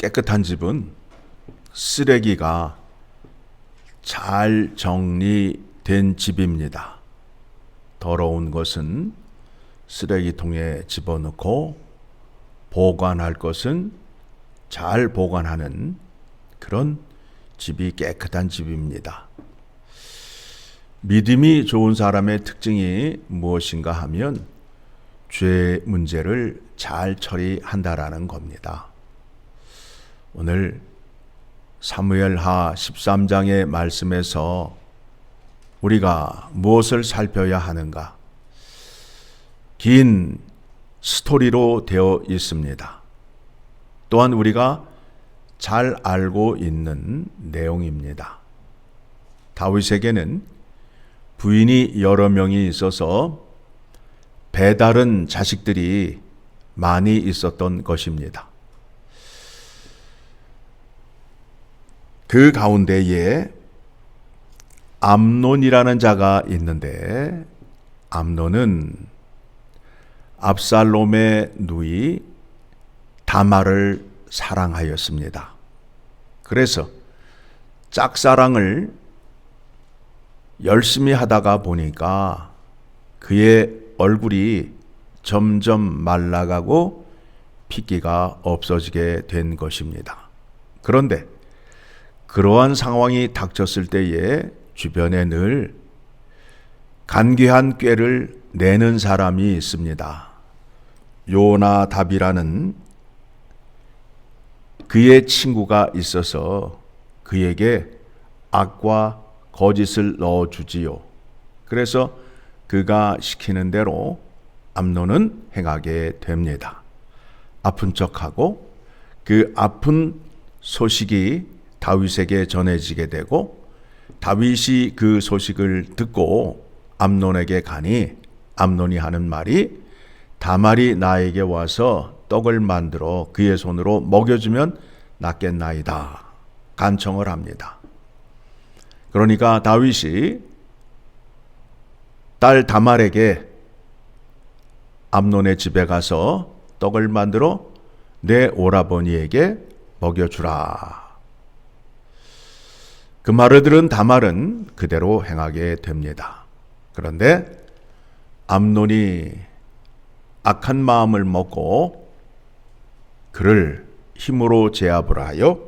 깨끗한 집은 쓰레기가 잘 정리된 집입니다. 더러운 것은 쓰레기통에 집어넣고 보관할 것은 잘 보관하는 그런 집이 깨끗한 집입니다. 믿음이 좋은 사람의 특징이 무엇인가 하면 죄 문제를 잘 처리한다라는 겁니다. 오늘 사무엘하 13장의 말씀에서 우리가 무엇을 살펴야 하는가? 긴 스토리로 되어 있습니다. 또한 우리가 잘 알고 있는 내용입니다. 다윗에게는 부인이 여러 명이 있어서 배다른 자식들이 많이 있었던 것입니다. 그 가운데에 암논이라는 자가 있는데 암논은 압살롬의 누이 다마를 사랑하였습니다. 그래서 짝사랑을 열심히 하다가 보니까 그의 얼굴이 점점 말라가고 핏기가 없어지게 된 것입니다. 그런데 그러한 상황이 닥쳤을 때에 주변에 늘 간귀한 꾀를 내는 사람이 있습니다. 요나답이라는 그의 친구가 있어서 그에게 악과 거짓을 넣어 주지요. 그래서 그가 시키는 대로 암론은 행하게 됩니다. 아픈 척하고 그 아픈 소식이 다윗에게 전해지게 되고 다윗이 그 소식을 듣고 암론에게 가니 암론이 하는 말이 다말이 나에게 와서 떡을 만들어 그의 손으로 먹여주면 낫겠나이다. 간청을 합니다. 그러니까 다윗이 딸 다말에게 암론의 집에 가서 떡을 만들어 내 오라버니에게 먹여주라. 그 말을 들은 다말은 그대로 행하게 됩니다. 그런데 암론이 악한 마음을 먹고 그를 힘으로 제압을 하여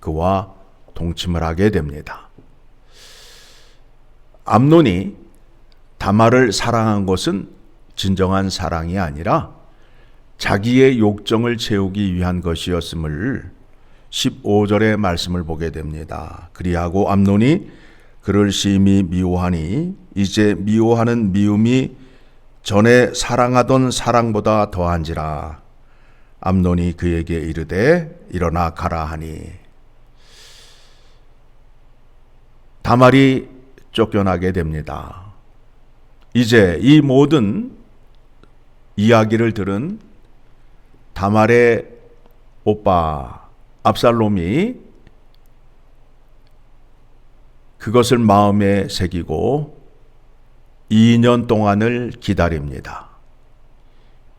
그와 동침을 하게 됩니다. 암론이 다말을 사랑한 것은 진정한 사랑이 아니라 자기의 욕정을 채우기 위한 것이었음을 15절의 말씀을 보게 됩니다. 그리하고 암론이 그를 심히 미워하니 이제 미워하는 미움이 전에 사랑하던 사랑보다 더한지라 암논이 그에게 이르되 일어나 가라 하니 다말이 쫓겨나게 됩니다. 이제 이 모든 이야기를 들은 다말의 오빠 압살롬이 그것을 마음에 새기고 2년 동안을 기다립니다.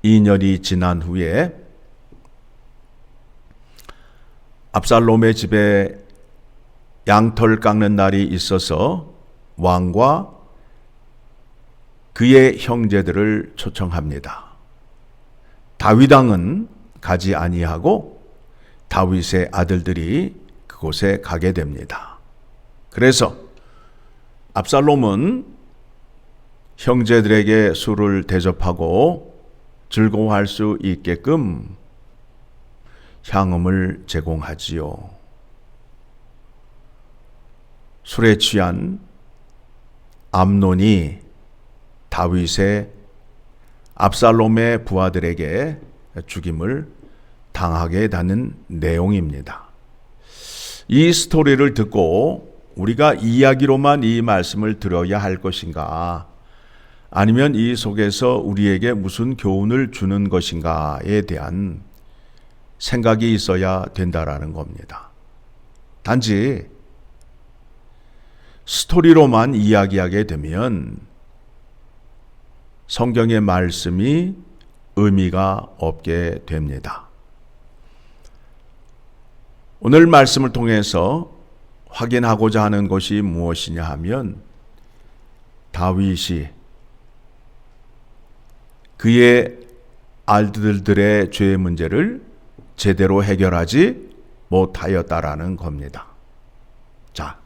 2년이 지난 후에 압살롬의 집에 양털 깎는 날이 있어서 왕과 그의 형제들을 초청합니다. 다윗 왕은 가지 아니하고 다윗의 아들들이 그곳에 가게 됩니다. 그래서 압살롬은 형제들에게 술을 대접하고 즐거워할 수 있게끔 향음을 제공하지요. 술에 취한 암논이 다윗의 압살롬의 부하들에게 죽임을 당하게 되는 내용입니다. 이 스토리를 듣고 우리가 이야기로만 이 말씀을 들어야 할 것인가? 아니면 이 속에서 우리에게 무슨 교훈을 주는 것인가에 대한 생각이 있어야 된다라는 겁니다. 단지 스토리로만 이야기하게 되면 성경의 말씀이 의미가 없게 됩니다. 오늘 말씀을 통해서 확인하고자 하는 것이 무엇이냐 하면 다윗이 그의 알들들의 죄의 문제를 제대로 해결하지 못하였다라는 겁니다. 자,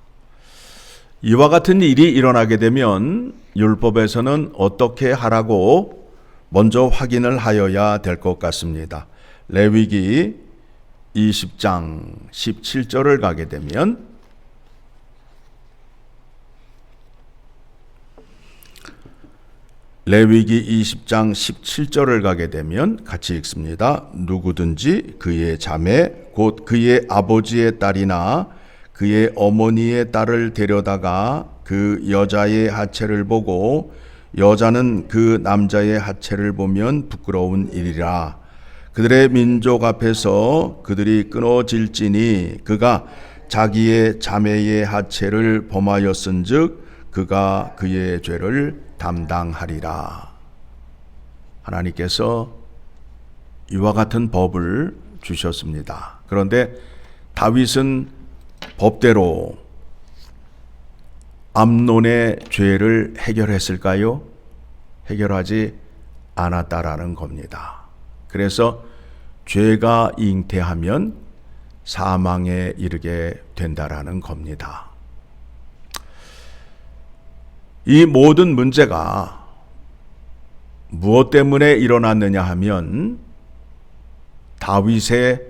이와 같은 일이 일어나게 되면 율법에서는 어떻게 하라고 먼저 확인을 하여야 될 것 같습니다. 레위기 20장 17절을 가게 되면 레위기 20장 17절을 가게 되면 같이 읽습니다. 누구든지 그의 자매 곧 그의 아버지의 딸이나 그의 어머니의 딸을 데려다가 그 여자의 하체를 보고 여자는 그 남자의 하체를 보면 부끄러운 일이라 그들의 민족 앞에서 그들이 끊어질지니 그가 자기의 자매의 하체를 범하였은즉 그가 그의 죄를 담당하리라. 하나님께서 이와 같은 법을 주셨습니다. 그런데 다윗은 법대로 암론의 죄를 해결했을까요? 해결하지 않았다라는 겁니다. 그래서 죄가 잉태하면 사망에 이르게 된다라는 겁니다. 이 모든 문제가 무엇 때문에 일어났느냐 하면 다윗의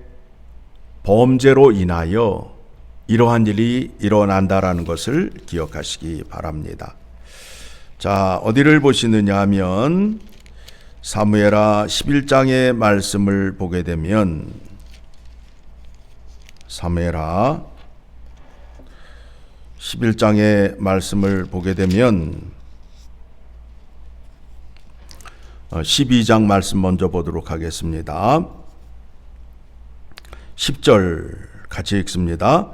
범죄로 인하여 이러한 일이 일어난다라는 것을 기억하시기 바랍니다. 자, 어디를 보시느냐 하면 사무엘하 11장의 말씀을 보게 되면 사무엘하 11장의 말씀을 보게 되면 12장 말씀 먼저 보도록 하겠습니다. 10절 같이 읽습니다.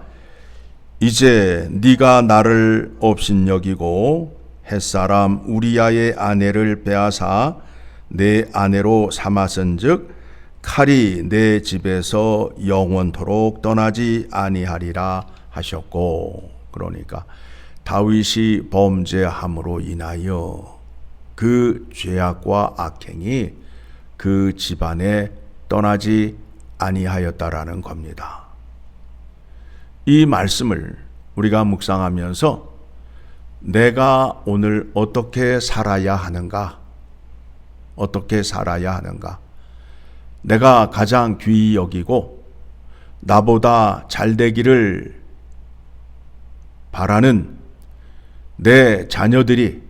이제 네가 나를 업신여기고 햇사람 우리야의 아내를 빼앗아 내 아내로 삼았은즉 칼이 내 집에서 영원토록 떠나지 아니하리라 하셨고 그러니까 다윗이 범죄함으로 인하여 그 죄악과 악행이 그 집안에 떠나지 아니하였다라는 겁니다. 이 말씀을 우리가 묵상하면서 내가 오늘 어떻게 살아야 하는가? 어떻게 살아야 하는가? 내가 가장 귀히 여기고 나보다 잘 되기를 바라는 내 자녀들이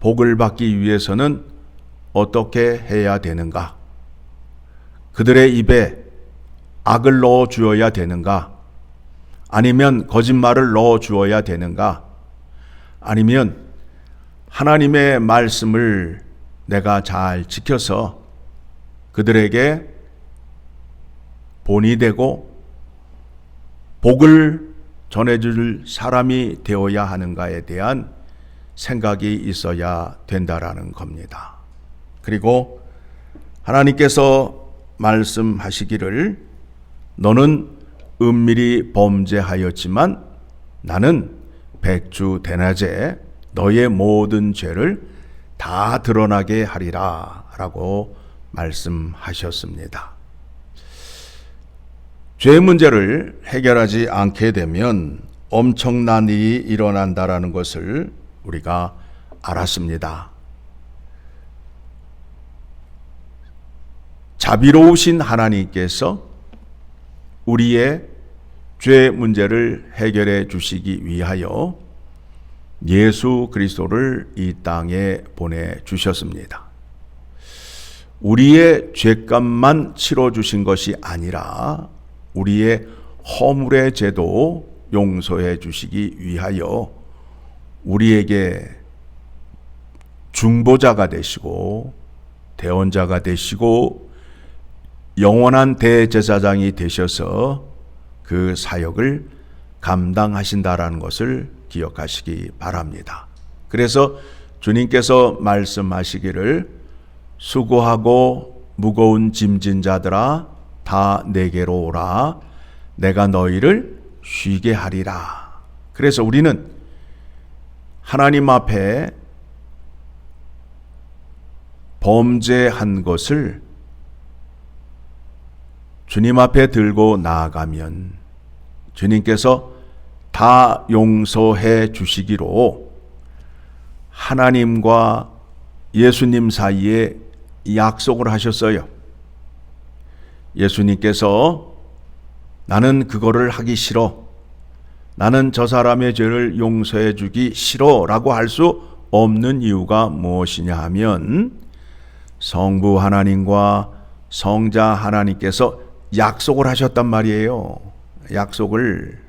복을 받기 위해서는 어떻게 해야 되는가? 그들의 입에 악을 넣어 주어야 되는가? 아니면 거짓말을 넣어 주어야 되는가? 아니면 하나님의 말씀을 내가 잘 지켜서 그들에게 본이 되고 복을 전해줄 사람이 되어야 하는가에 대한 생각이 있어야 된다라는 겁니다. 그리고 하나님께서 말씀하시기를 너는 은밀히 범죄하였지만 나는 백주 대낮에 너의 모든 죄를 다 드러나게 하리라 라고 말씀하셨습니다. 죄 문제를 해결하지 않게 되면 엄청난 일이 일어난다라는 것을 우리가 알았습니다. 자비로우신 하나님께서 우리의 죄 문제를 해결해 주시기 위하여 예수 그리스도를 이 땅에 보내 주셨습니다. 우리의 죄값만 치러 주신 것이 아니라 우리의 허물의 죄도 용서해 주시기 위하여 우리에게 중보자가 되시고 대원자가 되시고 영원한 대제사장이 되셔서 그 사역을 감당하신다라는 것을 기억하시기 바랍니다. 그래서 주님께서 말씀하시기를 수고하고 무거운 짐진 자들아 다 내게로 오라 내가 너희를 쉬게 하리라. 그래서 우리는 하나님 앞에 범죄한 것을 주님 앞에 들고 나아가면 주님께서 다 용서해 주시기로 하나님과 예수님 사이에 약속을 하셨어요. 예수님께서 나는 그거를 하기 싫어. 나는 저 사람의 죄를 용서해 주기 싫어 라고 할 수 없는 이유가 무엇이냐 하면 성부 하나님과 성자 하나님께서 약속을 하셨단 말이에요. 약속을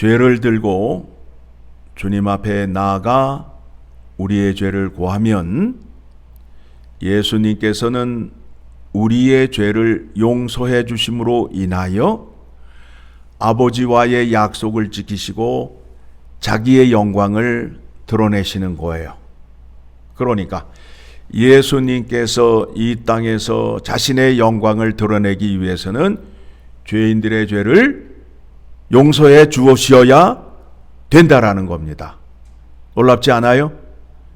죄를 들고 주님 앞에 나아가 우리의 죄를 고하면 예수님께서는 우리의 죄를 용서해 주심으로 인하여 아버지와의 약속을 지키시고 자기의 영광을 드러내시는 거예요. 그러니까 예수님께서 이 땅에서 자신의 영광을 드러내기 위해서는 죄인들의 죄를 용서해 주시어야 된다라는 겁니다. 놀랍지 않아요?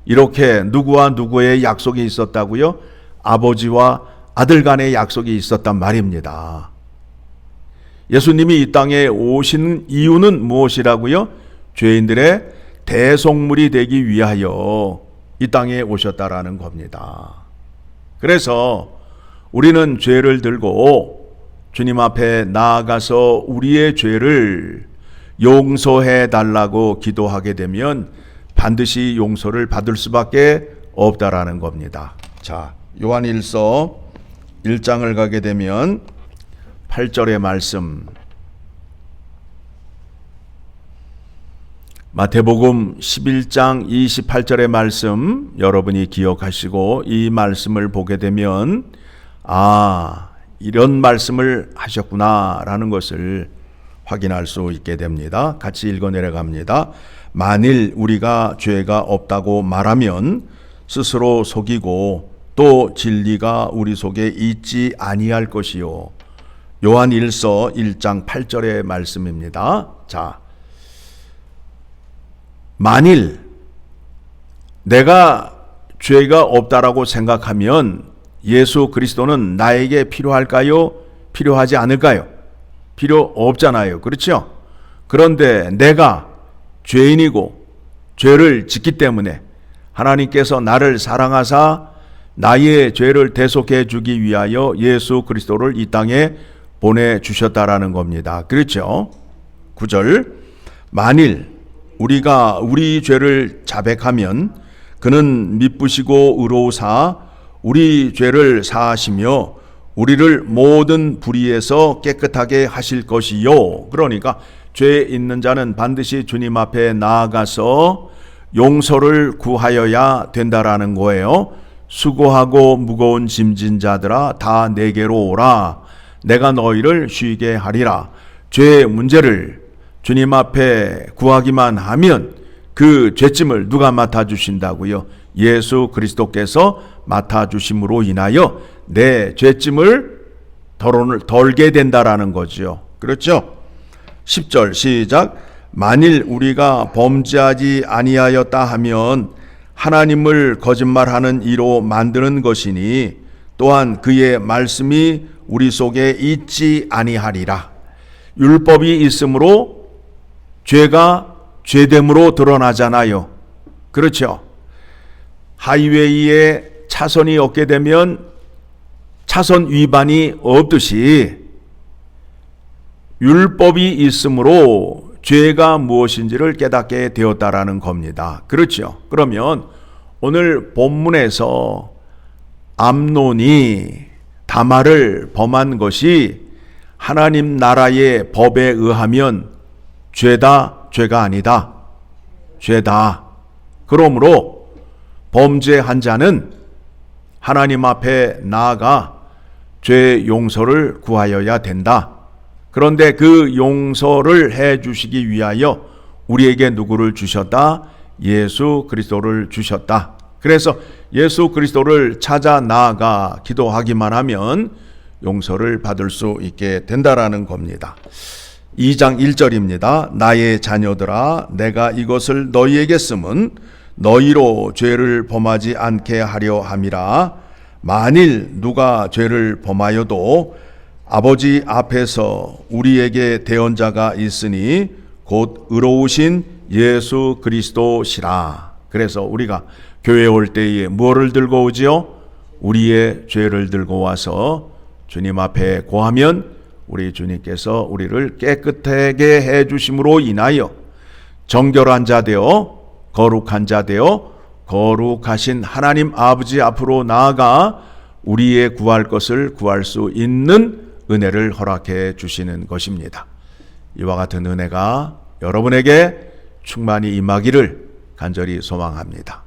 이렇게 누구와 누구의 약속이 있었다고요? 아버지와 아들 간의 약속이 있었단 말입니다. 예수님이 이 땅에 오신 이유는 무엇이라고요? 죄인들의 대속물이 되기 위하여 이 땅에 오셨다라는 겁니다. 그래서 우리는 죄를 들고 주님 앞에 나아가서 우리의 죄를 용서해 달라고 기도하게 되면 반드시 용서를 받을 수밖에 없다라는 겁니다. 자, 요한일서 1장을 가게 되면 8절의 말씀 마태복음 11장 28절의 말씀 여러분이 기억하시고 이 말씀을 보게 되면 아 이런 말씀을 하셨구나라는 것을 확인할 수 있게 됩니다. 같이 읽어 내려갑니다. 만일 우리가 죄가 없다고 말하면 스스로 속이고 또 진리가 우리 속에 있지 아니할 것이요. 요한 1서 1장 8절의 말씀입니다. 자, 만일 내가 죄가 없다라고 생각하면 예수 그리스도는 나에게 필요할까요? 필요하지 않을까요? 필요 없잖아요. 그렇죠? 그런데 내가 죄인이고 죄를 짓기 때문에 하나님께서 나를 사랑하사 나의 죄를 대속해 주기 위하여 예수 그리스도를 이 땅에 보내 주셨다라는 겁니다. 그렇죠? 9절 만일 우리가 우리 죄를 자백하면 그는 미쁘시고 의로우사 우리 죄를 사하시며 우리를 모든 불의에서 깨끗하게 하실 것이요. 그러니까 죄 있는 자는 반드시 주님 앞에 나아가서 용서를 구하여야 된다라는 거예요. 수고하고 무거운 짐진 자들아 다 내게로 오라. 내가 너희를 쉬게 하리라. 죄의 문제를 주님 앞에 구하기만 하면 그 죄짐을 누가 맡아 주신다고요? 예수 그리스도께서 맡아 주심으로 인하여 내 죄짐을 덜, 덜게 된다라는 거죠. 그렇죠? 10절 시작 만일 우리가 범죄하지 아니하였다 하면 하나님을 거짓말하는 이로 만드는 것이니 또한 그의 말씀이 우리 속에 있지 아니하리라. 율법이 있으므로 죄가 죄됨으로 드러나잖아요. 그렇죠? 하이웨이에 차선이 없게 되면 차선 위반이 없듯이 율법이 있으므로 죄가 무엇인지를 깨닫게 되었다라는 겁니다. 그렇죠? 그러면 오늘 본문에서 암론이 다말을 범한 것이 하나님 나라의 법에 의하면 죄다, 죄가 아니다. 죄다. 그러므로 범죄한 자는 하나님 앞에 나아가 죄 용서를 구하여야 된다. 그런데 그 용서를 해 주시기 위하여 우리에게 누구를 주셨다? 예수 그리스도를 주셨다. 그래서 예수 그리스도를 찾아 나아가 기도하기만 하면 용서를 받을 수 있게 된다라는 겁니다. 2장 1절입니다. 나의 자녀들아 내가 이것을 너희에게 쓰면 너희로 죄를 범하지 않게 하려 함이라 만일 누가 죄를 범하여도 아버지 앞에서 우리에게 대언자가 있으니 곧 의로우신 예수 그리스도시라. 그래서 우리가 교회 올 때에 무엇을 들고 오지요? 우리의 죄를 들고 와서 주님 앞에 고하면 우리 주님께서 우리를 깨끗하게 해 주심으로 인하여 정결한 자 되어 거룩한 자 되어 거룩하신 하나님 아버지 앞으로 나아가 우리의 구할 것을 구할 수 있는 은혜를 허락해 주시는 것입니다. 이와 같은 은혜가 여러분에게 충만히 임하기를 간절히 소망합니다.